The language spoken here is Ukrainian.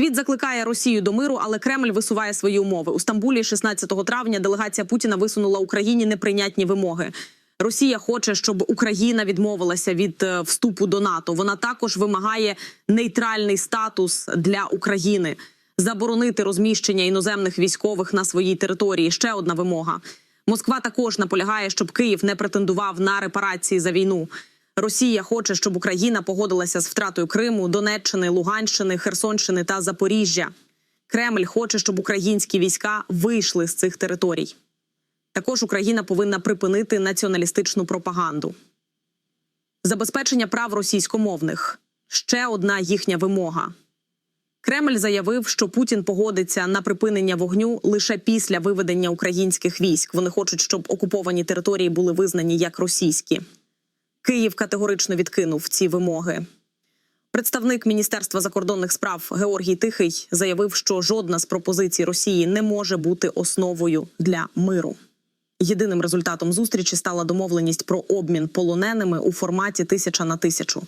Світ закликає Росію до миру, але Кремль висуває свої умови. У Стамбулі 16 травня делегація Путіна висунула Україні неприйнятні вимоги. Росія хоче, щоб Україна відмовилася від е, вступу до НАТО. Вона також вимагає нейтральний статус для України, заборонити розміщення іноземних військових на своїй території. Ще одна вимога. Москва також наполягає, щоб Київ не претендував на репарації за війну. Росія хоче, щоб Україна погодилася з втратою Криму, Донеччини, Луганщини, Херсонщини та Запоріжжя. Кремль хоче, щоб українські війська вийшли з цих територій. Також Україна повинна припинити націоналістичну пропаганду. Забезпечення прав російськомовних ще одна їхня вимога. Кремль заявив, що Путін погодиться на припинення вогню лише після виведення українських військ. Вони хочуть, щоб окуповані території були визнані як російські. Київ категорично відкинув ці вимоги. Представник Міністерства закордонних справ Георгій Тихий заявив, що жодна з пропозицій Росії не може бути основою для миру. Єдиним результатом зустрічі стала домовленість про обмін полоненими у форматі тисяча на тисячу.